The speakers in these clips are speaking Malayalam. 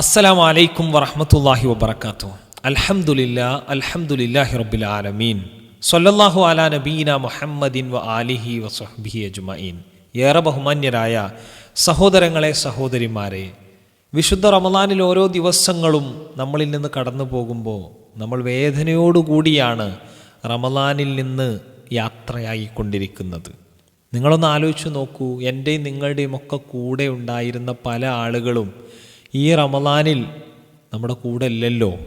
അസ്സലാം വലൈക്കും വറഹമത്തല്ലാഹി വബർക്കാത്തു അലഹമുല്ല അൽഹംദുലില്ലാഹി റബ്ബിൽ ആലമീൻ. സൊല്ലാഹു അലാ നബീന മുഹമ്മദിൻ വ ആലിഹി വസഹ്ബിഹി അജ്മഈൻ. ഏറെ ബഹുമാന്യരായ സഹോദരങ്ങളെ സഹോദരിമാരെ വിശുദ്ധ റമദാനിൽ ഓരോ ദിവസങ്ങളും നമ്മളിൽ നിന്ന് കടന്നു പോകുമ്പോൾ നമ്മൾ വേദനയോടുകൂടിയാണ് റമദാനിൽ നിന്ന് യാത്രയായിക്കൊണ്ടിരിക്കുന്നത്. നിങ്ങളൊന്ന് ആലോചിച്ച് നോക്കൂ എന്റെയും നിങ്ങളുടെയും ഒക്കെ കൂടെ ഉണ്ടായിരുന്ന പല ആളുകളും ഈ റമദാനിൽ നമ്മുടെ കൂടെ ഇല്ലല്ലോ.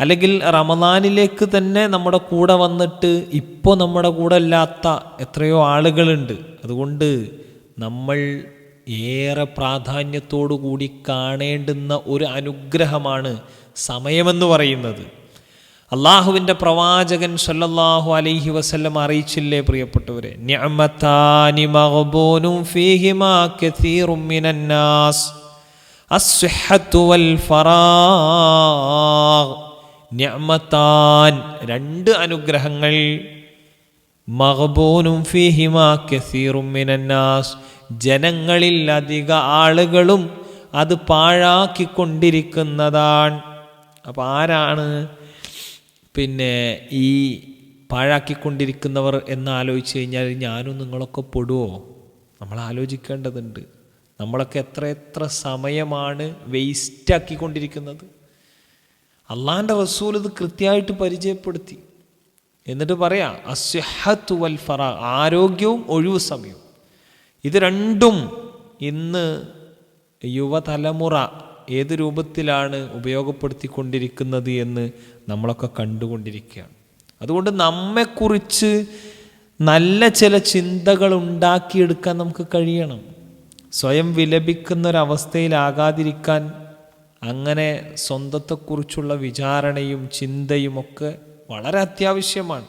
അല്ലെങ്കിൽ റമദാനിലേക്ക് തന്നെ നമ്മുടെ കൂടെ വന്നിട്ട് ഇപ്പോൾ നമ്മുടെ കൂടെ ഇല്ലാത്ത എത്രയോ ആളുകളുണ്ട്. അതുകൊണ്ട് നമ്മൾ ഏറെ പ്രാധാന്യത്തോടു കൂടി കാണേണ്ടുന്ന ഒരു അനുഗ്രഹമാണ് സമയമെന്ന് പറയുന്നത്. അള്ളാഹുവിന്റെ പ്രവാചകൻ സല്ലല്ലാഹു അലൈഹി വസല്ലം അറിയിച്ചില്ലേ പ്രിയപ്പെട്ടവരെ? നിഅമതാനി മഗ്ബൂനും ഫീഹിമാ കസീറും മിനന്നാസ്. നിഅമതാൻ രണ്ട് അനുഗ്രഹങ്ങൾ. മഹബൂനും ഫീഹിമാ കസീറും മിനന്നാസ്. ജനങ്ങളിൽ അധിക ആളുകളും അത് പാഴാക്കിക്കൊണ്ടിരിക്കുന്നതാണ്. അപ്പോൾ ആരാണ് പിന്നെ ഈ പാഴാക്കിക്കൊണ്ടിരിക്കുന്നവർ എന്ന് ആലോചിച്ച് കഴിഞ്ഞാൽ ഞാനും നിങ്ങളൊക്കെ പെടുവോ? നമ്മൾ ആലോചിക്കേണ്ടതുണ്ട്. നമ്മളൊക്കെ എത്ര എത്ര സമയമാണ് വേസ്റ്റാക്കിക്കൊണ്ടിരിക്കുന്നത് അള്ളാന്റെ റസൂൽ ഇത് കൃത്യമായിട്ട് പരിചയപ്പെടുത്തി. എന്നിട്ട് പറയാം അസ്യഹത്ത് വൽ ഫറ ആരോഗ്യവും ഒഴിവു സമയവും ഇത് രണ്ടും ഇന്ന് യുവതലമുറ ഏത് രൂപത്തിലാണ് ഉപയോഗപ്പെടുത്തിക്കൊണ്ടിരിക്കുന്നത് എന്ന് നമ്മളൊക്കെ കണ്ടുകൊണ്ടിരിക്കുകയാണ്. അതുകൊണ്ട് നമ്മെക്കുറിച്ച് നല്ല ചില ചിന്തകൾ ഉണ്ടാക്കിയെടുക്കാൻ നമുക്ക് കഴിയണം. സ്വയം വിലപിക്കുന്നൊരവസ്ഥയിലാകാതിരിക്കാൻ അങ്ങനെ സ്വന്തത്തെക്കുറിച്ചുള്ള വിചാരണയും ചിന്തയും ഒക്കെ വളരെ അത്യാവശ്യമാണ്.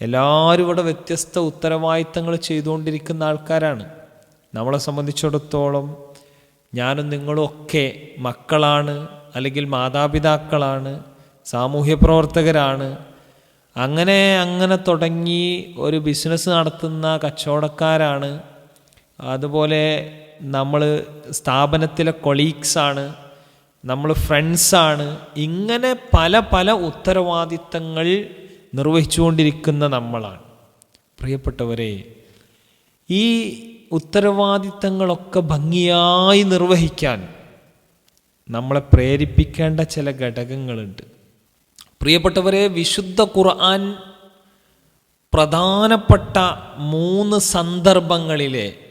എല്ലാവരും ഇവിടെ വ്യത്യസ്ത ഉത്തരവാദിത്തങ്ങൾ ചെയ്തുകൊണ്ടിരിക്കുന്ന ആൾക്കാരാണ്. നമ്മളെ സംബന്ധിച്ചിടത്തോളം ഞാനും നിങ്ങളും ഒക്കെ മക്കളാണ് അല്ലെങ്കിൽ മാതാപിതാക്കളാണ് സാമൂഹ്യ പ്രവർത്തകരാണ്. അങ്ങനെ അങ്ങനെ തുടങ്ങി ഒരു ബിസിനസ് നടത്തുന്ന കച്ചവടക്കാരാണ്. അതുപോലെ നമ്മൾ സ്ഥാപനത്തിലെ കൊളീഗ്സാണ് നമ്മൾ ഫ്രണ്ട്സാണ് ഇങ്ങനെ പല പല ഉത്തരവാദിത്തങ്ങൾ നിർവഹിച്ചുകൊണ്ടിരിക്കുന്ന നമ്മളാണ്. പ്രിയപ്പെട്ടവരെ ഈ ഉത്തരവാദിത്തങ്ങളൊക്കെ ഭംഗിയായി നിർവഹിക്കാൻ നമ്മളെ പ്രേരിപ്പിക്കേണ്ട ചില ഘടകങ്ങളുണ്ട്. പ്രിയപ്പെട്ടവരെ വിശുദ്ധ ഖുർആൻ പ്രധാനപ്പെട്ട മൂന്ന് സന്ദർഭങ്ങളിലെ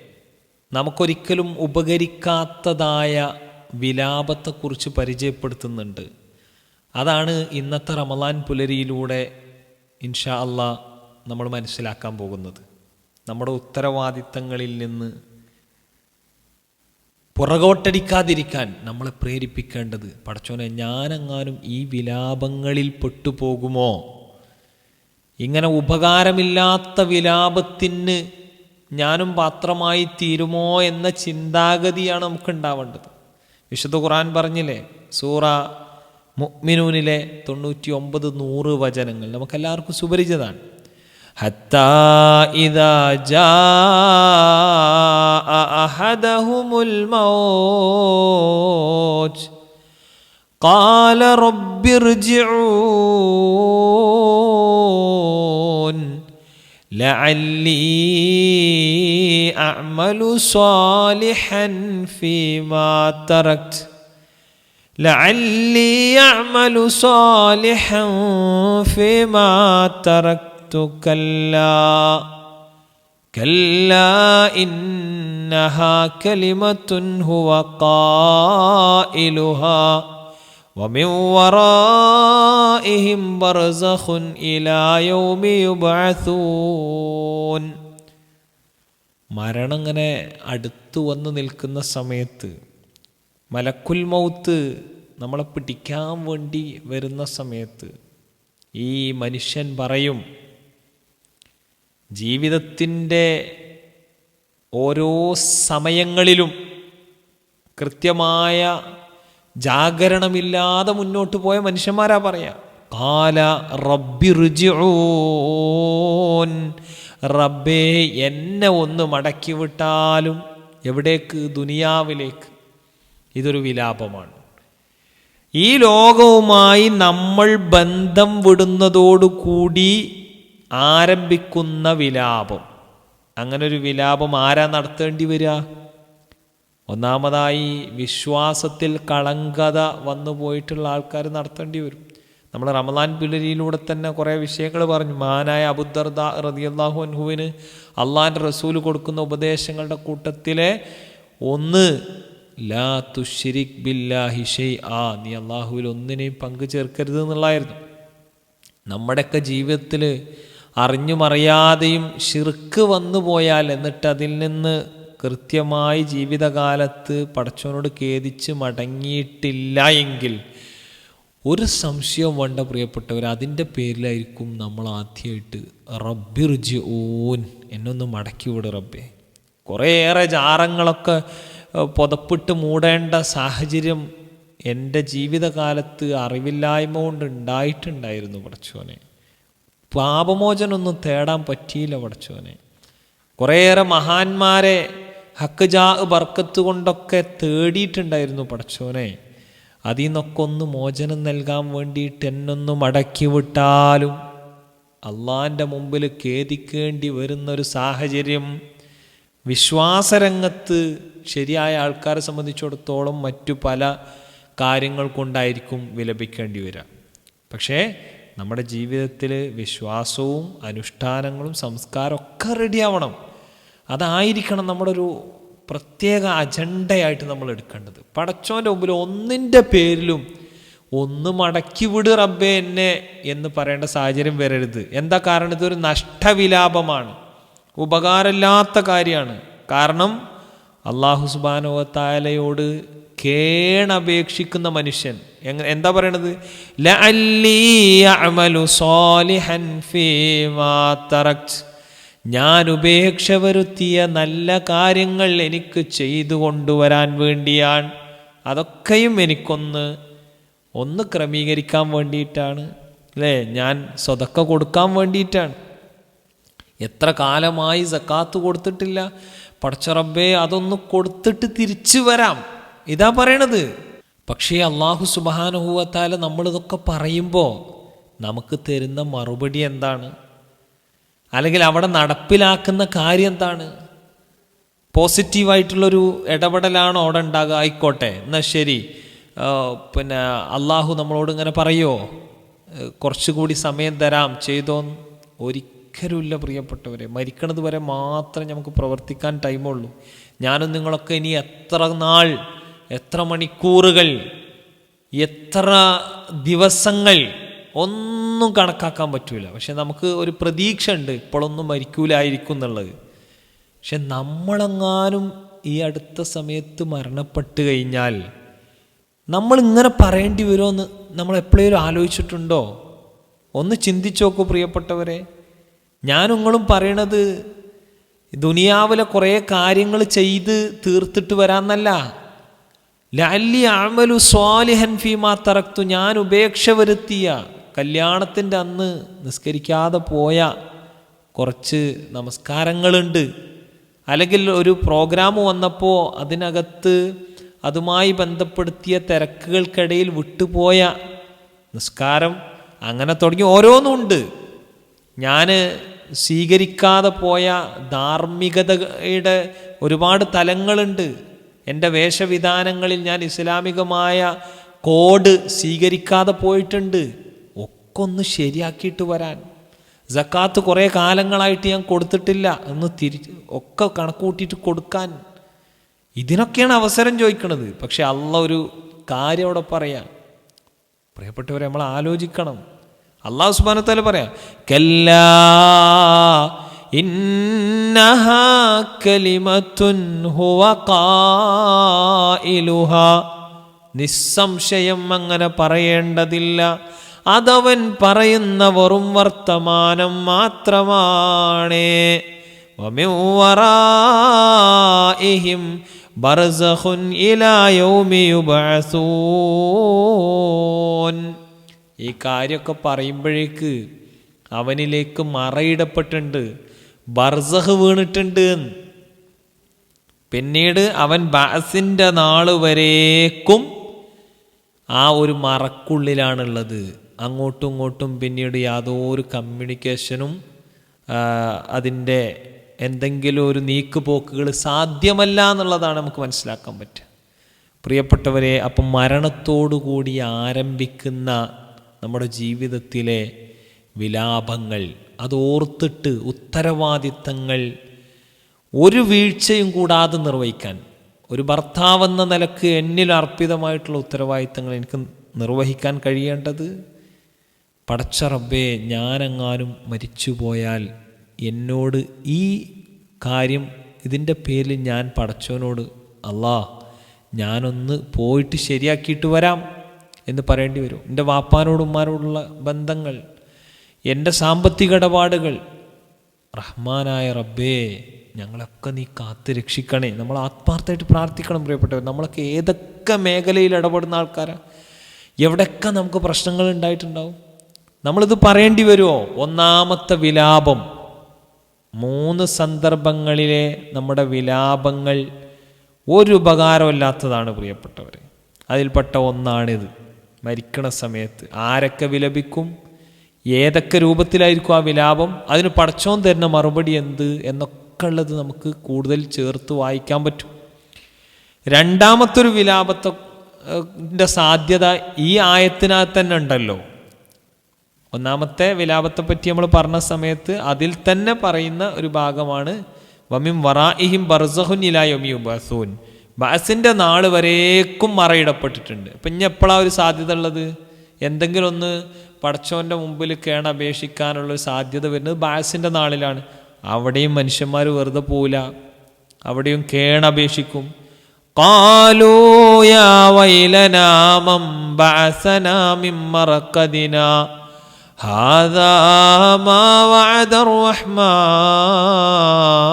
നമുക്കൊരിക്കലും ഉപകരിക്കാത്തതായ വിലാപത്തെക്കുറിച്ച് പരിചയപ്പെടുത്തുന്നുണ്ട്. അതാണ് ഇന്നത്തെ റമലാൻ പുലരിയിലൂടെ ഇൻഷാ അല്ല നമ്മൾ മനസ്സിലാക്കാൻ പോകുന്നത്. നമ്മുടെ ഉത്തരവാദിത്തങ്ങളിൽ നിന്ന് പുറകോട്ടടിക്കാതിരിക്കാൻ നമ്മളെ പ്രേരിപ്പിക്കേണ്ടത് പടച്ചോനെ ഞാനെങ്ങാനും ഈ വിലാപങ്ങളിൽ പെട്ടുപോകുമോ? ഇങ്ങനെ ഉപകാരമില്ലാത്ത വിലാപത്തിന് ഞാനും പാത്രമായി തീരുമോ എന്ന ചിന്താഗതിയാണ് നമുക്ക് ഉണ്ടാവേണ്ടത് വിശുദ്ധ ഖുർആൻ പറഞ്ഞില്ലേ സൂറ മുഅ്മിനൂനിലെ തൊണ്ണൂറ്റി ഒമ്പത് നൂറ് വചനങ്ങൾ നമുക്കെല്ലാവർക്കും സുപരിചിതമാണ് حتى إذا جاء أحدهم الموت قال رب ارجعون لعلي أعمل صالحا فيما تركت. لعلي أعمل صالحا فيما تركت. كلا كلا إنها كلمة هو قائلها. ومن ورائهم برزخ إلى يوم يبعثون മരണം ഇങ്ങനെ അടുത്തു വന്ന് നിൽക്കുന്ന സമയത്ത് മലക്കുൽ മൗത്ത് നമ്മളെ പിടിക്കാൻ വേണ്ടി വരുന്ന സമയത്ത് ഈ മനുഷ്യൻ പറയും ജീവിതത്തിൻ്റെ ഓരോ സമയങ്ങളിലും കൃത്യമായ ജാഗരണമില്ലാതെ മുന്നോട്ട് പോയ മനുഷ്യന്മാരാ പറയാ. കാല റബ്ബി റുജിഊൻ. റബ്ബേ എന്നെ ഒന്ന് മടക്കി വിട്ടാലും എവിടേക്ക്? ദുനിയാവിലേക്ക്. ഇതൊരു വിലാപമാണ്. ഈ ലോകവുമായി നമ്മൾ ബന്ധം വിടുന്നതോടുകൂടി ആരംഭിക്കുന്ന വിലാപം. അങ്ങനൊരു വിലാപം ആരാ നടത്തേണ്ടി വരിക? ഒന്നാമതായി വിശ്വാസത്തിൽ കളങ്കത വന്നു പോയിട്ടുള്ള ആൾക്കാർ നടത്തേണ്ടി വരും. നമ്മൾ റമദാൻ പിള്ളരിയിലൂടെ തന്നെ കുറേ വിഷയങ്ങൾ പറഞ്ഞു. മഹാനായ അബുദർദ റതിയല്ലാഹു അൻഹുവിന് അള്ളാന്റെ റസൂൽ കൊടുക്കുന്ന ഉപദേശങ്ങളുടെ കൂട്ടത്തിലെ ഒന്ന് ലാ തുഷിരിക് ബില്ലാഹി ഷെയ് ആ നീ അള്ളാഹുവിൽ ഒന്നിനെയും പങ്കു ചേർക്കരുത് എന്നുള്ളായിരുന്നു നമ്മുടെയൊക്കെ ജീവിതത്തിൽ അറിഞ്ഞുമറിയാതെയും ഷിർക്ക് വന്നു പോയാൽ എന്നിട്ട് അതിൽ നിന്ന് കൃത്യമായി ജീവിതകാലത്ത് പടച്ചവനോട് ഖേദിച്ച് മടങ്ങിയിട്ടില്ല എങ്കിൽ ഒരു സംശയവും വേണ്ട പ്രിയപ്പെട്ടവർ അതിന്റെ പേരിലായിരിക്കും നമ്മൾ ആദ്യമായിട്ട് റബ്ബിർജി ഓൻ എന്നൊന്ന് മടക്കി വിട് റബ്ബേ. കുറേയേറെ ജാറങ്ങളൊക്കെ പുതപ്പിട്ട് മൂടേണ്ട സാഹചര്യം എന്റെ ജീവിതകാലത്ത് അറിവില്ലായ്മ കൊണ്ട് ഉണ്ടായിട്ടുണ്ടായിരുന്നു പടച്ചോനെ. പാപമോചനൊന്നും തേടാൻ പറ്റിയില്ല പടച്ചോനെ. കുറേയേറെ മഹാന്മാരെ ഹക്ക് ജാ ബർക്കത്ത് കൊണ്ടൊക്കെ തേടിയിട്ടുണ്ടായിരുന്നു പടച്ചോനെ. അതിൽ നിന്നൊക്കെ ഒന്ന് മോചനം നൽകാൻ വേണ്ടിയിട്ട് എന്നൊന്ന് മടക്കി വിട്ടാലും അള്ളാന്റെ മുമ്പിൽ ഖേദിക്കേണ്ടി വരുന്നൊരു സാഹചര്യം വിശ്വാസരംഗത്ത് ശരിയായ ആൾക്കാരെ സംബന്ധിച്ചിടത്തോളം മറ്റു പല കാര്യങ്ങൾ കൊണ്ടായിരിക്കും വിലപിക്കേണ്ടി വരിക. പക്ഷേ നമ്മുടെ ജീവിതത്തിൽ വിശ്വാസവും അനുഷ്ഠാനങ്ങളും സംസ്കാരമൊക്കെ റെഡിയാവണം അതായിരിക്കണം നമ്മുടെ ഒരു പ്രത്യേക അജണ്ടയായിട്ട് നമ്മൾ എടുക്കേണ്ടത്. പടച്ചോന്റെ മുമ്പിൽ ഒന്നിന്റെ പേരിലും ഒന്ന് മടക്കി വിട് റബ്ബേ എന്നെ എന്ന് പറയേണ്ട സാഹചര്യം വരരുത്. എന്താ കാരണം? ഇതൊരു നഷ്ടവിലാപമാണ്. ഉപകാരമില്ലാത്ത കാര്യമാണ്. കാരണം അള്ളാഹു സുബാനോത്തായാലയോട് കേണപേക്ഷിക്കുന്ന മനുഷ്യൻ. എന്താ പറയണത്? ലഅല്ലി സോലിഹൻ സാലിഹൻ ഫീമാ തറക്റ്റ് ഞാൻ ഉപേക്ഷ വരുത്തിയ നല്ല കാര്യങ്ങൾ എനിക്ക് ചെയ്തു കൊണ്ടുവരാൻ വേണ്ടിയാണ്. അതൊക്കെയും എനിക്കൊന്ന് ഒന്ന് ക്രമീകരിക്കാൻ വേണ്ടിയിട്ടാണ്. അല്ലേ? ഞാൻ സ്വതക്ക കൊടുക്കാൻ വേണ്ടിയിട്ടാണ്. എത്ര കാലമായി സക്കാത്ത് കൊടുത്തിട്ടില്ല. പടച്ചറബേ അതൊന്ന് കൊടുത്തിട്ട് തിരിച്ചു വരാം. ഇതാ പറയണത്. പക്ഷേ അള്ളാഹു സുബാനുഭവത്താൽ നമ്മളിതൊക്കെ പറയുമ്പോൾ നമുക്ക് തരുന്ന മറുപടി എന്താണ്? അല്ലെങ്കിൽ അവിടെ നടപ്പിലാക്കുന്ന കാര്യം എന്താണ്? പോസിറ്റീവായിട്ടുള്ളൊരു ഇടപെടലാണോ അവിടെ ഉണ്ടാകുക. ആയിക്കോട്ടെ എന്നാൽ ശരി. പിന്നെ അള്ളാഹു നമ്മളോട് ഇങ്ങനെ പറയുമോ കുറച്ചുകൂടി സമയം തരാം. ചെയ്തോന്ന്. ഒരിക്കലുമില്ല പ്രിയപ്പെട്ടവരെ. മരിക്കണത് വരെ മാത്രമേ നമുക്ക് പ്രവർത്തിക്കാൻ ടൈമുള്ളൂ. ഞാനും നിങ്ങളൊക്കെ ഇനി എത്ര നാൾ എത്ര മണിക്കൂറുകൾ എത്ര ദിവസങ്ങൾ ഒന്നും കണക്കാക്കാൻ പറ്റൂല. പക്ഷെ നമുക്ക് ഒരു പ്രതീക്ഷ ഉണ്ട് ഇപ്പോഴൊന്നും മരിക്കൂലായിരിക്കും എന്നുള്ളത്. പക്ഷെ നമ്മളെങ്ങാനും ഈ അടുത്ത സമയത്ത് മരണപ്പെട്ട് കഴിഞ്ഞാൽ നമ്മൾ ഇങ്ങനെ പറയേണ്ടി വരുമെന്ന് നമ്മൾ എപ്പോഴേലും ആലോചിച്ചിട്ടുണ്ടോ? ഒന്ന് ചിന്തിച്ചു നോക്കൂ പ്രിയപ്പെട്ടവരെ. ഞാൻ നിങ്ങളും പറയണത് ദുനിയാവിലെ കുറേ കാര്യങ്ങൾ ചെയ്ത് തീർത്തിട്ട് വരാമെന്നല്ല. ലാലി അമലു സ്വാലിഹൻ ഫീമാ തറക്തു ഞാൻ ഉപേക്ഷ വരുത്തിയ കല്യാണത്തിന്റെ അന്ന് നിസ്കരിക്കാതെ പോയ കുറച്ച് നമസ്കാരങ്ങളുണ്ട്. അല്ലെങ്കിൽ ഒരു പ്രോഗ്രാം വന്നപ്പോൾ അതിനകത്ത് അതുമായി ബന്ധപ്പെടുത്തിയ തിരക്കുകൾക്കിടയിൽ വിട്ടുപോയ നിസ്കാരം അങ്ങനെ തുടങ്ങി. ഓരോന്നുണ്ട് ഞാൻ സ്വീകരിക്കാതെ പോയ ധാർമ്മികതയുടെ ഒരുപാട് തലങ്ങളുണ്ട്. എന്റെ വേഷവിധാനങ്ങളിൽ ഞാൻ ഇസ്ലാമികമായ കോഡ് സ്വീകരിക്കാതെ പോയിട്ടുണ്ട്. ഒക്കെ ഒന്ന് ശരിയാക്കിയിട്ട് വരാൻ. ജക്കാത്ത് കുറേ കാലങ്ങളായിട്ട് ഞാൻ കൊടുത്തിട്ടില്ല. എന്ന് തിരി ഒക്കെ കണക്ക് കൂട്ടിയിട്ട് കൊടുക്കാൻ. ഇതിനൊക്കെയാണ് അവസരം ചോദിക്കുന്നത് പക്ഷെ അള്ള ഒരു കാര്യം അവിടെ പറയാം. പ്രിയപ്പെട്ടവരെ നമ്മൾ ആലോചിക്കണം. അള്ളാഹു സുബാനത്താൽ പറയാം കല്ലാ കലിമത്തുൻ ഹുവ നിസ്സംശയം അങ്ങനെ പറയേണ്ടതില്ല. അതവൻ പറയുന്ന വെറും വർത്തമാനം മാത്രമാണ്. ബർസഖുൻ ഈ കാര്യമൊക്കെ പറയുമ്പോഴേക്ക് അവനിലേക്ക് മറയിടപ്പെട്ടിട്ടുണ്ട്. ബർസഹ് വീണിട്ടുണ്ട് പിന്നീട് അവൻ ബാസിന്റെ നാൾ വരേക്കും ആ ഒരു മറക്കുള്ളിലാണുള്ളത്. അങ്ങോട്ടും ഇങ്ങോട്ടും പിന്നീട് യാതൊരു കമ്മ്യൂണിക്കേഷനും അതിന്റെ എന്തെങ്കിലും ഒരു നീക്കുപോക്കുകൾ സാധ്യമല്ല എന്നുള്ളതാണ് നമുക്ക് മനസ്സിലാക്കാൻ പറ്റുക. പ്രിയപ്പെട്ടവരെ അപ്പം മരണത്തോടുകൂടി ആരംഭിക്കുന്ന നമ്മുടെ ജീവിതത്തിലെ വിലാപങ്ങൾ അതോർത്തിട്ട് ഉത്തരവാദിത്തങ്ങൾ ഒരു വീഴ്ചയും കൂടാതെ നിർവഹിക്കാൻ ഒരു ഭർത്താവെന്ന നിലയ്ക്ക് എന്നിൽ അർപ്പിതമായിട്ടുള്ള ഉത്തരവാദിത്തങ്ങൾ എനിക്ക് നിർവഹിക്കാൻ കഴിയേണ്ടത് പടച്ച റബ്ബേ ഞാനെങ്ങാനും മരിച്ചുപോയാൽ എന്നോട് ഈ കാര്യം ഇതിന്റെ പേരിൽ ഞാൻ പടച്ചവനോട് അല്ലാ ഞാനൊന്ന് പോയിട്ട് ശരിയാക്കിയിട്ട് വരാം എന്ന് പറയേണ്ടി വരും. എന്റെ വാപ്പാനോടും ഉമ്മാനോടുള്ള ബന്ധങ്ങൾ എന്റെ സാമ്പത്തിക ഇടപാടുകൾ. റഹ്മാനായ റബ്ബേ ഞങ്ങളൊക്കെ നീ കാത്ത് രക്ഷിക്കണേ. നമ്മൾ ആത്മാർത്ഥമായിട്ട് പ്രാർത്ഥിക്കണം പ്രിയപ്പെട്ടവർ നമ്മളൊക്കെ ഏതൊക്കെ മേഖലയിൽ ഇടപെടുന്ന ആൾക്കാരാണ് എവിടെയൊക്കെ നമുക്ക് പ്രശ്നങ്ങൾ ഉണ്ടായിട്ടുണ്ടാവും? നമ്മളിത് പറയേണ്ടി വരുമോ? ഒന്നാമത്തെ വിലാപം. മൂന്ന് സന്ദർഭങ്ങളിലെ നമ്മുടെ വിലാപങ്ങൾ ഒരു ഉപകാരമില്ലാത്തതാണ് പ്രിയപ്പെട്ടവർ അതിൽപ്പെട്ട ഒന്നാണിത്. മരിക്കണ സമയത്ത് ആരൊക്കെ വിലപിക്കും? ഏതൊക്കെ രൂപത്തിലായിരിക്കും ആ വിലാപം? അതിന് പടച്ചോൻ തരുന്ന മറുപടി എന്ത്? എന്നൊക്കെ ഉള്ളത് നമുക്ക് കൂടുതൽ ചേർത്ത് വായിക്കാൻ പറ്റും. രണ്ടാമത്തൊരു വിലാപത്തെ സാധ്യത ഈ ആയത്തിനകത്ത് തന്നെ ഉണ്ടല്ലോ. ഒന്നാമത്തെ വിലാപത്തെപ്പറ്റി നമ്മൾ പറഞ്ഞ സമയത്ത് അതിൽ തന്നെ പറയുന്ന ഒരു ഭാഗമാണ് വമിം വറാഇഹിം ബർസഹുൻ ഇലായൊമിയും ബസൂൻ. ബസിന്റെ നാൾ വരേക്കും മറയിടപ്പെട്ടിട്ടുണ്ട്. അപ്പം ഇനി എപ്പോഴാണ് ഒരു സാധ്യത ഉള്ളത്? എന്തെങ്കിലും ഒന്ന് പടച്ചോന്റെ മുമ്പിൽ ഒരു സാധ്യത വരുന്നത് ബാസിന്റെ നാളിലാണ്. അവിടെയും മനുഷ്യന്മാർ വെറുതെ പോവില്ല. അവിടെയും കേണപേക്ഷിക്കും കാലോയാ വൈലനാമം ബാസനാമിം മറക്കതിനാ هذا ما وعد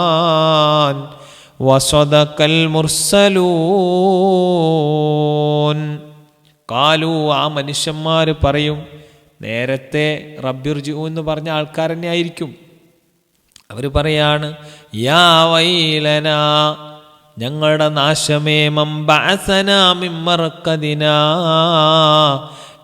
الرحمن وصدق المرسلون കാലു ആ മനുഷ്യന്മാർ പറയും നേരത്തെ റബ്ബിർജു എന്ന് പറഞ്ഞ ആൾക്കാർ തന്നെ ആയിരിക്കും അവർ പറയാണ് യാ വൈലന ഞങ്ങളുടെ നാശമേ മമ്പഅസനാമിമ്മറക്കതിന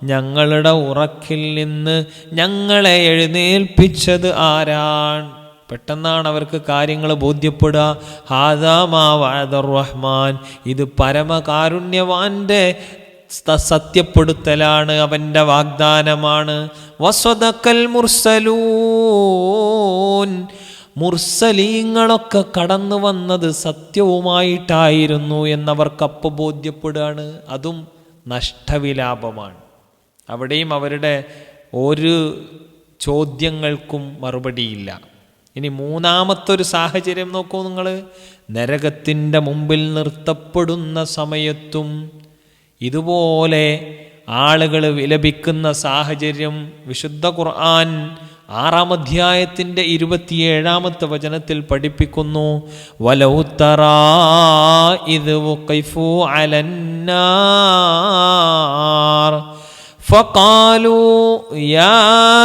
ഞങ്ങളുടെ ഉറക്കിൽ നിന്ന് ഞങ്ങളെ എഴുന്നേൽപ്പിച്ചത് ആരാണ് പെട്ടെന്നാണ് അവർക്ക് കാര്യങ്ങൾ ബോധ്യപ്പെടുക. ഹാദാമാവാദർ റഹ്മാൻ. ഇത് പരമകാരുണ്യവാന്റെ സത്യപ്പെടുത്തലാണ് അവന്റെ വാഗ്ദാനമാണ്. വസ്വതക്കൽ മുർസലൂൻ. മുർസലീങ്ങളൊക്കെ കടന്നു വന്നത് സത്യവുമായിട്ടായിരുന്നു എന്നവർക്കപ്പോൾ ബോധ്യപ്പെടുകയാണ്. അതും നഷ്ടവിലാപമാണ്. അവിടെയും അവരുടെ ഒരു ചോദ്യങ്ങൾക്കും മറുപടിയില്ല. ഇനി മൂന്നാമത്തൊരു സാഹചര്യം നോക്കൂ നിങ്ങൾ നരകത്തിന്റെ മുമ്പിൽ നിർത്തപ്പെടുന്ന സമയത്തും ഇതുപോലെ ആളുകൾ വിലപിക്കുന്ന സാഹചര്യം വിശുദ്ധ ഖുർആൻ ആറാം അധ്യായത്തിന്റെ ഇരുപത്തിയേഴാമത്തെ വചനത്തിൽ പഠിപ്പിക്കുന്നു. വലൗത്തറാ ഇത് അലന്നാർ فقالوا يا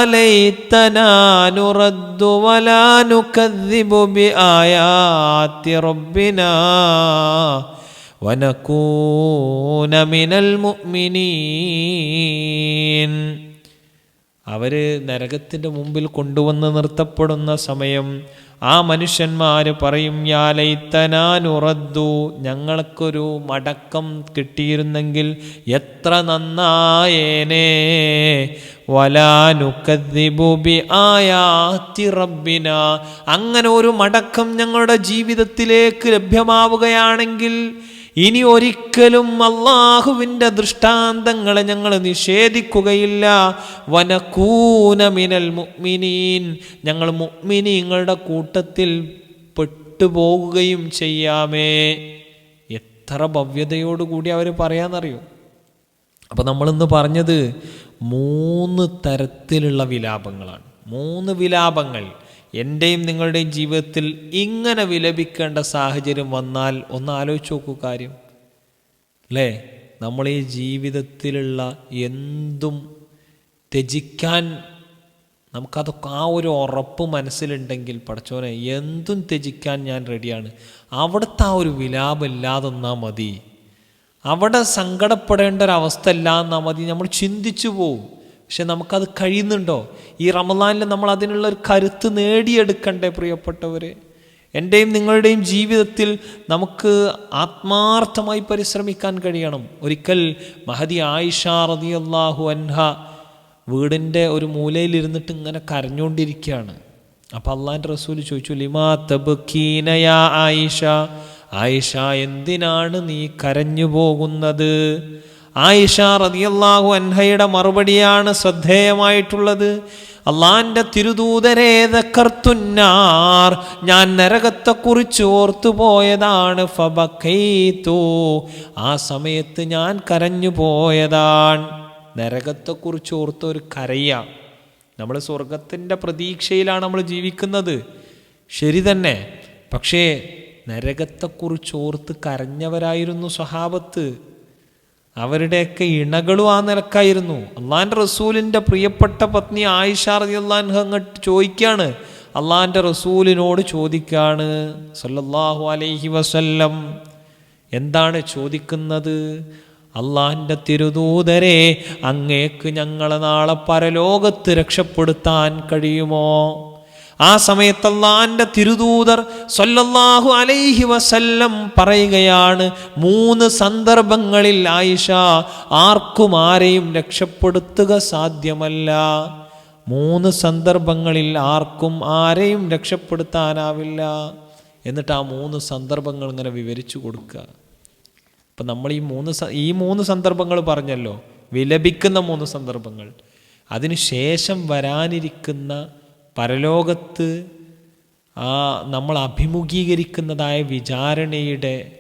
ليتنا نرد ولا نكذب بآيات ربنا ونكون من المؤمنين അവർ നരകത്തിൻ്റെ മുമ്പിൽ കൊണ്ടുവന്ന് നിർത്തപ്പെടുന്ന സമയം ആ മനുഷ്യന്മാർ പറയും യാലൈത്തനാനുറദ്ദു ഞങ്ങൾക്കൊരു മടക്കം കിട്ടിയിരുന്നെങ്കിൽ എത്ര നന്നായേനേ. വലാനുക്കദ്ദിബുബി ആയാത്തി റബ്ബിന. അങ്ങനെ ഒരു മടക്കം ഞങ്ങളുടെ ജീവിതത്തിലേക്ക് ലഭ്യമാവുകയാണെങ്കിൽ ഇനി ഒരിക്കലും അള്ളാഹുവിന്റെ ദൃഷ്ടാന്തങ്ങളെ ഞങ്ങൾ നിഷേധിക്കുകയില്ല. വനക്കൂനമിനൽ മിനൽ മുഅ്മിനീൻ. ഞങ്ങൾ മുഅ്മിനീങ്ങളുടെ കൂട്ടത്തിൽ പെട്ടുപോകുകയും ചെയ്യാമേ. എത്ര ഭവ്യതയോടുകൂടി അവർ പറയാന്നറിയോ? അപ്പോൾ നമ്മളിന്ന് പറഞ്ഞത് മൂന്ന് തരത്തിലുള്ള വിലാപങ്ങളാണ്. മൂന്ന് വിലാപങ്ങൾ. എന്റെയും നിങ്ങളുടെയും ജീവിതത്തിൽ ഇങ്ങനെ വിലപിക്കേണ്ട സാഹചര്യം വന്നാൽ ഒന്ന് ആലോചിച്ച് നോക്കൂ കാര്യം. അല്ലേ നമ്മൾ ഈ ജീവിതത്തിലുള്ള എന്തും ത്യജിക്കാൻ നമുക്കതൊക്കെ ആ ഒരു ഉറപ്പ് മനസ്സിലുണ്ടെങ്കിൽ പഠിച്ചോനെ എന്തും ത്യജിക്കാൻ ഞാൻ റെഡിയാണ്. അവിടുത്തെ ആ ഒരു വിലാപം ഇല്ലാതൊന്നാ മതി. അവിടെ സങ്കടപ്പെടേണ്ട ഒരവസ്ഥ എന്നാൽ മതി. നമ്മൾ ചിന്തിച്ചു പോവും. പക്ഷെ നമുക്കത് കഴിയുന്നുണ്ടോ? ഈ റമദാനിൽ നമ്മൾ അതിനുള്ള ഒരു കരുത്ത് നേടിയെടുക്കണ്ടേ പ്രിയപ്പെട്ടവരെ? എന്റെയും നിങ്ങളുടെയും ജീവിതത്തിൽ നമുക്ക് ആത്മാർത്ഥമായി പരിശ്രമിക്കാൻ കഴിയണം. ഒരിക്കൽ മഹതി ആയിഷ റളിയല്ലാഹു അൻഹ വീടിന്റെ ഒരു മൂലയിലിരുന്നിട്ട് ഇങ്ങനെ കരഞ്ഞുകൊണ്ടിരിക്കുകയാണ് അപ്പം അള്ളാന്റെ റസൂൽ ചോദിച്ചു ലിമാ തബ്കീനയാ ആയിഷ? ആയിഷ എന്തിനാണ് നീ കരഞ്ഞു പോകുന്നത് ആയിഷ റതിയല്ലാഹു അൻഹയുടെ മറുപടിയാണ് ശ്രദ്ധേയമായിട്ടുള്ളത്. അള്ളാന്റെ തിരുദൂതരെ കർത്തുന്നാർ ഞാൻ നരകത്തെക്കുറിച്ച് ഓർത്തുപോയതാണ് ഫബക്കൈത്തു ആ സമയത്ത് ഞാൻ കരഞ്ഞു പോയതാണ്. നരകത്തെക്കുറിച്ച് ഓർത്ത് ഒരു കരയ. നമ്മൾ സ്വർഗത്തിന്റെ പ്രതീക്ഷയിലാണ് നമ്മൾ ജീവിക്കുന്നത്. ശരി തന്നെ. പക്ഷേ നരകത്തെക്കുറിച്ച് ഓർത്ത് കരഞ്ഞവരായിരുന്നു സ്വഹാബത്ത് അവരുടെയൊക്കെ ഇണകളും ആ നിലക്കായിരുന്നു. അള്ളാന്റെ റസൂലിന്റെ പ്രിയപ്പെട്ട പത്നി ആയിഷ റളിയല്ലാഹു അങ്ങോട്ട് ചോദിക്കുകയാണ് അള്ളാന്റെ റസൂലിനോട് ചോദിക്കാണ്. സല്ലല്ലാഹു അലൈഹി വസല്ലം. എന്താണ് ചോദിക്കുന്നത്? അള്ളാഹിന്റെ തിരുദൂതരെ അങ്ങേക്ക് ഞങ്ങളെ നാളെ പരലോകത്ത് രക്ഷപ്പെടുത്താൻ കഴിയുമോ? ആ സമയത്ത് തിരുദൂതർ സൊല്ലാഹു അലൈഹി വസല്ലം പറയുകയാണ് മൂന്ന് സന്ദർഭങ്ങളിൽ ആയിഷ ആർക്കും ആരെയും രക്ഷപ്പെടുത്തുക സാധ്യമല്ല. മൂന്ന് സന്ദർഭങ്ങളിൽ ആർക്കും ആരെയും രക്ഷപ്പെടുത്താനാവില്ല. എന്നിട്ട് ആ മൂന്ന് സന്ദർഭങ്ങൾ ഇങ്ങനെ വിവരിച്ചു കൊടുക്കുക അപ്പം നമ്മൾ ഈ മൂന്ന് ഈ മൂന്ന് സന്ദർഭങ്ങൾ പറഞ്ഞല്ലോ വിലപിക്കുന്ന മൂന്ന് സന്ദർഭങ്ങൾ. അതിനുശേഷം വരാനിരിക്കുന്ന പരലോകത്ത് ആ നമ്മൾ അഭിമുഖീകരിക്കുന്നതായ വിചാരണയുടെ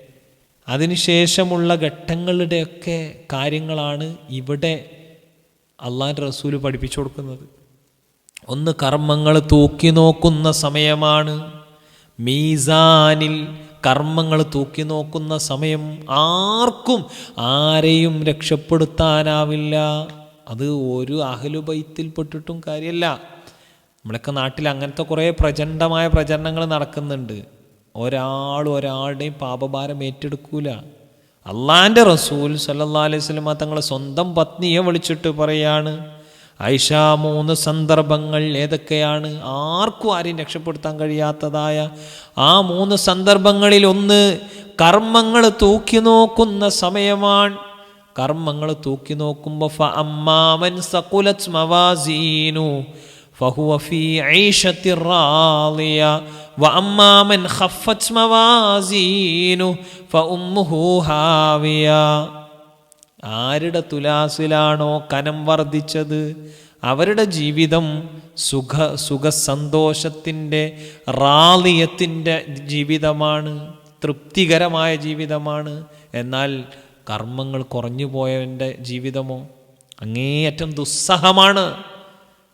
അതിനുശേഷമുള്ള ഘട്ടങ്ങളുടെയൊക്കെ കാര്യങ്ങളാണ് ഇവിടെ അള്ളാന്റെ റസൂൽ പഠിപ്പിച്ചു കൊടുക്കുന്നത്. ഒന്ന് കർമ്മങ്ങൾ തൂക്കി നോക്കുന്ന സമയമാണ്. മീസാനിൽ കർമ്മങ്ങൾ തൂക്കി നോക്കുന്ന സമയം. ആർക്കും ആരെയും രക്ഷപ്പെടുത്താനാവില്ല. അത് ഒരു അഹലുബൈത്തിൽപ്പെട്ടിട്ടും കാര്യമല്ല നമ്മളൊക്കെ നാട്ടിൽ അങ്ങനത്തെ കുറേ പ്രചണ്ഡമായ പ്രചരണങ്ങൾ നടക്കുന്നുണ്ട്. ഒരാൾ ഒരാളുടെയും പാപഭാരം ഏറ്റെടുക്കൂല. അള്ളാന്റെ റസൂൽ സല്ലാ അലൈഹി സ്വലമ തങ്ങളെ സ്വന്തം പത്നിയെ വിളിച്ചിട്ട് പറയാണ് ഐഷ മൂന്ന് സന്ദർഭങ്ങൾ ഏതൊക്കെയാണ്? ആർക്കും ആരെയും രക്ഷപ്പെടുത്താൻ കഴിയാത്തതായ ആ മൂന്ന് സന്ദർഭങ്ങളിൽ ഒന്ന് കർമ്മങ്ങൾ തൂക്കി നോക്കുന്ന സമയമാണ്. കർമ്മങ്ങൾ തൂക്കി നോക്കുമ്പോൾ ഫ അമ്മാമൻ സകുലത് മവാസീനു فهو في عيشة راضية وأما من خفت موازينه فأمه هاوية ആരുടെ തുലാസിലാണോ കനം വർദ്ധിച്ചത് അവരുടെ ജീവിതം സുഖ സുഖസന്തോഷത്തിൻ്റെ റാലിയത്തിൻ്റെ ജീവിതമാണ് തൃപ്തികരമായ ജീവിതമാണ് എന്നാൽ കർമ്മങ്ങൾ കുറഞ്ഞു പോയവൻ്റെ ജീവിതമോ അങ്ങേയറ്റം ദുസ്സഹമാണ്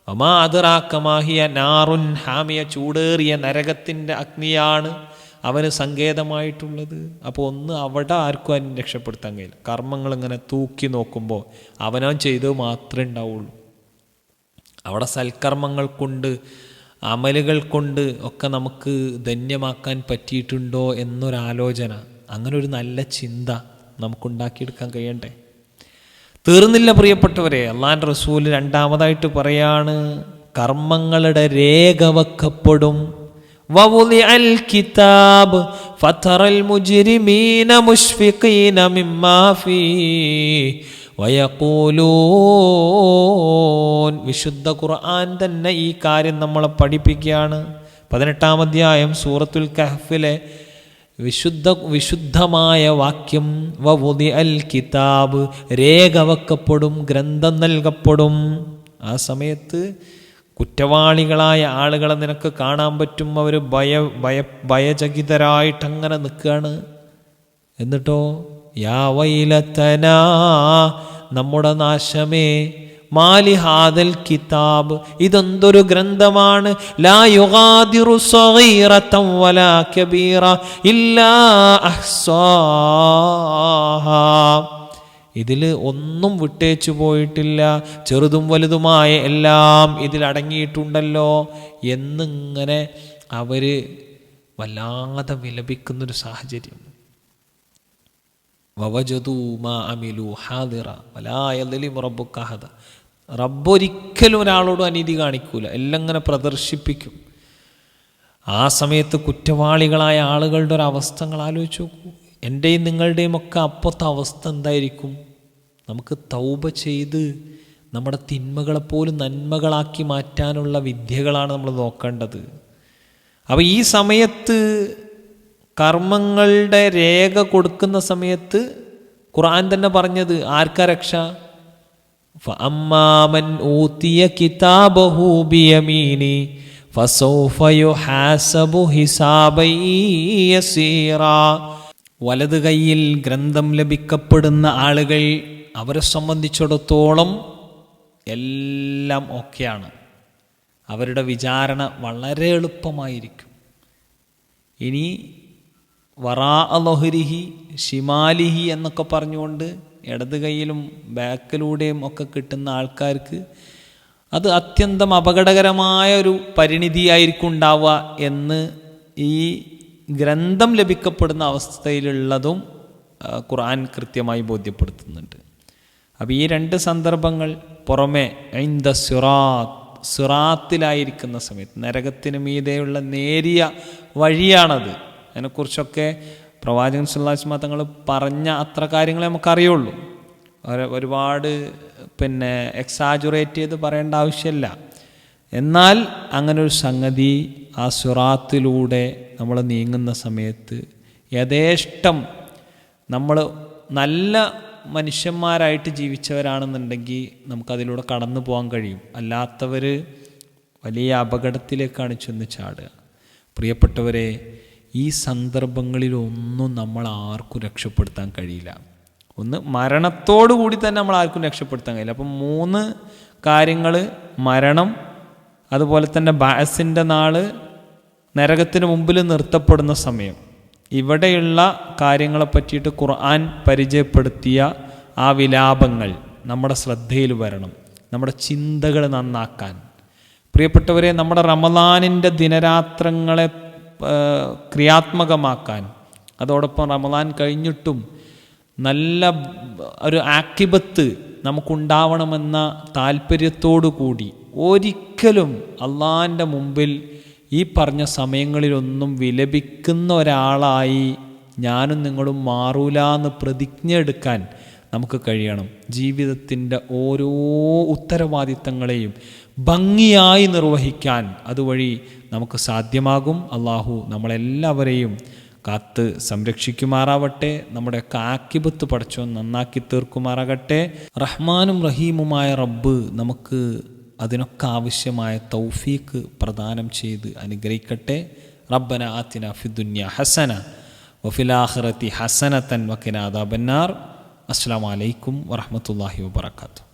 അമാ അതിറാക്കമാഹിയ നാറുൻ ഹാമിയ ചൂടേറിയ നരകത്തിന്റെ അഗ്നിയാണ് അവന് സങ്കേതമായിട്ടുള്ളത്. അപ്പോൾ ഒന്ന് അവിടെ ആർക്കും അതിന് രക്ഷപ്പെടുത്താൻ കഴിയില്ല. കർമ്മങ്ങൾ ഇങ്ങനെ തൂക്കി നോക്കുമ്പോൾ അവനവൻ ചെയ്തത് മാത്രമേ ഉണ്ടാവുള്ളൂ. അവിടെ സൽക്കർമ്മങ്ങൾ കൊണ്ട് അമലുകൾ കൊണ്ട് ഒക്കെ നമുക്ക് ധന്യമാക്കാൻ പറ്റിയിട്ടുണ്ടോ എന്നൊരാലോചന. അങ്ങനെ ഒരു നല്ല ചിന്ത നമുക്കുണ്ടാക്കിയെടുക്കാൻ കഴിയണ്ടേ? തീർന്നില്ല പ്രിയപ്പെട്ടവരെ അള്ളാൻ്റെ റസൂൽ രണ്ടാമതായിട്ട് പറയാണ് കർമ്മങ്ങളുടെ രേഖ വെക്കപ്പെടും ووضع الكتاب فترى المجرمين مشفقين مما فيه ويقولون വിശുദ്ധ ഖുർആൻ തന്നെ ഈ കാര്യം നമ്മളെ പഠിപ്പിക്കുകയാണ് പതിനെട്ടാം അധ്യായം സൂറത്തുൽ കഹ്ഫിലെ വിശുദ്ധ വിശുദ്ധമായ വാക്യം വവുതി അൽ കിതാബ് രേഖ വെക്കപ്പെടും ഗ്രന്ഥം നൽകപ്പെടും. ആ സമയത്ത് കുറ്റവാളികളായ ആളുകളെ നിനക്ക് കാണാൻ പറ്റും അവർ ഭയ ഭയ ഭയചകിതരായിട്ടങ്ങനെ നിൽക്കുകയാണ്. എന്നിട്ടോ യാ വൈലത്തന നമ്മുടെ നാശമേ മാലി ഹാദൽ കിതാബ്. ഇതെന്തൊരു ഗ്രന്ഥമാണ്? ലാ യുഗാദിറു സഗീറതൻ വലാ കബീറ ഇല്ലാ ഇതിൽ ഒന്നും വിട്ടേച്ചു പോയിട്ടില്ല. ചെറുതും വലുതുമായ എല്ലാം ഇതിൽ അടങ്ങിയിട്ടുണ്ടല്ലോ എന്നിങ്ങനെ അവർ വല്ലാതെ വിലപിക്കുന്നൊരു സാഹചര്യം. വവജതു മാ അമിലു ഹാദിറ. വലായലി റബ്ബുക്കഹദ റബ്ബൊരിക്കലും ഒരാളോടും അനീതി കാണിക്കൂല. എല്ലാം ഇങ്ങനെ പ്രദർശിപ്പിക്കും. ആ സമയത്ത് കുറ്റവാളികളായ ആളുകളുടെ ഒരു അവസ്ഥകൾ ആലോചിച്ച് നോക്കൂ. എന്റെയും നിങ്ങളുടെയും ഒക്കെ അപ്പോഴത്തെ അവസ്ഥ എന്തായിരിക്കും? നമുക്ക് തൗബ ചെയ്ത് നമ്മുടെ തിന്മകളെപ്പോലും നന്മകളാക്കി മാറ്റാനുള്ള വിദ്യകളാണ് നമ്മൾ നോക്കേണ്ടത്. അപ്പോൾ ഈ സമയത്ത് കർമ്മങ്ങളുടെ രേഖ കൊടുക്കുന്ന സമയത്ത് ഖുർആൻ തന്നെ പറഞ്ഞത് ആർക്കാ രക്ഷ? വലത് കൈയിൽ ഗ്രന്ഥം ലഭിക്കപ്പെടുന്ന ആളുകൾ അവരെ സംബന്ധിച്ചിടത്തോളം എല്ലാം ഒക്കെയാണ്. അവരുടെ വിചാരണ വളരെ എളുപ്പമായിരിക്കും. ഇനി വറാ അലോഹരിഹി ഷിമാലിഹി എന്നൊക്കെ പറഞ്ഞുകൊണ്ട് ഇടത് കൈയിലും ബാക്കിലൂടെയും ഒക്കെ കിട്ടുന്ന ആൾക്കാർക്ക് അത് അത്യന്തം അപകടകരമായ ഒരു പരിണിതിയായിരിക്കും ഉണ്ടാവുക എന്ന് ഈ ഗ്രന്ഥം ലഭിക്കപ്പെടുന്ന അവസ്ഥയിലുള്ളതും ഖുർആൻ കൃത്യമായി ബോധ്യപ്പെടുത്തുന്നുണ്ട്. അപ്പോൾ ഈ രണ്ട് സന്ദർഭങ്ങൾ പുറമെ ഐന്ദ സിറാത്ത് സുറാത്തിലായിരിക്കുന്ന സമയത്ത് നരകത്തിന് മീതെയുള്ള നേരിയ വഴിയാണത്. അതിനെക്കുറിച്ചൊക്കെ പ്രവാചകൻ സുല്ലാസ്മ തങ്ങൾ പറഞ്ഞ അത്ര കാര്യങ്ങളെ നമുക്കറിയുള്ളൂ. ഒരു- ഒരുപാട് പിന്നെ എക്സാജുറേറ്റ് ചെയ്ത് പറയേണ്ട ആവശ്യമില്ല. എന്നാൽ അങ്ങനൊരു സംഗതി ആ സുറാത്തിലൂടെ നമ്മൾ നീങ്ങുന്ന സമയത്ത് യഥേഷ്ടം നമ്മൾ നല്ല മനുഷ്യന്മാരായിട്ട് ജീവിച്ചവരാണെന്നുണ്ടെങ്കിൽ നമുക്കതിലൂടെ കടന്നു പോകാൻ കഴിയും. അല്ലാത്തവർ വലിയ അപകടത്തിലേക്കാണ് ചെന്ന് ചാടുക. പ്രിയപ്പെട്ടവരെ ഈ സന്ദർഭങ്ങളിലൊന്നും നമ്മൾ ആർക്കും രക്ഷപ്പെടുത്താൻ കഴിയില്ല. ഒന്ന് മരണത്തോടു കൂടി തന്നെ നമ്മൾ ആർക്കും രക്ഷപ്പെടുത്താൻ കഴിയില്ല. അപ്പം മൂന്ന് കാര്യങ്ങൾ മരണം അതുപോലെ തന്നെ ബാസിന്റെ നാൾ നരകത്തിന് മുമ്പിൽ നിർത്തപ്പെടുന്ന സമയം. ഇവിടെയുള്ള കാര്യങ്ങളെ പറ്റിയിട്ട് ഖുർആൻ പരിചയപ്പെടുത്തിയ ആ വിലാപങ്ങൾ നമ്മുടെ ശ്രദ്ധയിൽ വരണം. നമ്മുടെ ചിന്തകൾ നന്നാക്കാൻ. പ്രിയപ്പെട്ടവരെ നമ്മുടെ റമദാനിന്റെ ദിനരാത്രങ്ങളെ ക്രിയാത്മകമാക്കാൻ. അതോടൊപ്പം റമദാൻ കഴിഞ്ഞിട്ടും നല്ല ഒരു ആക്കിബത്ത് നമുക്കുണ്ടാവണമെന്ന താല്പര്യത്തോടു കൂടി ഒരിക്കലും അള്ളാന്റെ മുമ്പിൽ ഈ പറഞ്ഞ സമയങ്ങളിലൊന്നും വിലപിക്കുന്ന ഒരാളായി ഞാനും നിങ്ങളും മാറൂല എന്ന് പ്രതിജ്ഞ എടുക്കാൻ നമുക്ക് കഴിയണം. ജീവിതത്തിന്റെ ഓരോ ഉത്തരവാദിത്തങ്ങളെയും ഭംഗിയായി നിർവഹിക്കാൻ അതുവഴി നമുക്ക് സാധ്യമാകും. അള്ളാഹു നമ്മളെല്ലാവരെയും കാത്ത് സംരക്ഷിക്കുമാറാവട്ടെ. നമ്മുടെ കാക്കിബത്ത് പടച്ചോ നന്നാക്കി തീർക്കുമാറാകട്ടെ. റഹ്മാനും റഹീമുമായ റബ്ബ് നമുക്ക് അതിനൊക്കെ ആവശ്യമായ തൗഫീക്ക് പ്രദാനം ചെയ്ത് അനുഗ്രഹിക്കട്ടെ. റബ്ബന ആത്തിന ഫിദുന്യ ഹസന വഫിലാഖിറത്തി ഹസനത്തൻ വക്കിനാദാബന്നാർ അസ്സാം വലൈക്കും വറഹമത്തല്ലാഹി വാബർക്കാത്തു